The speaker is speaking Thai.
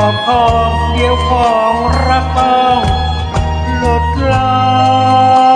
อบพองเดียวของรักต้องหลุดลอย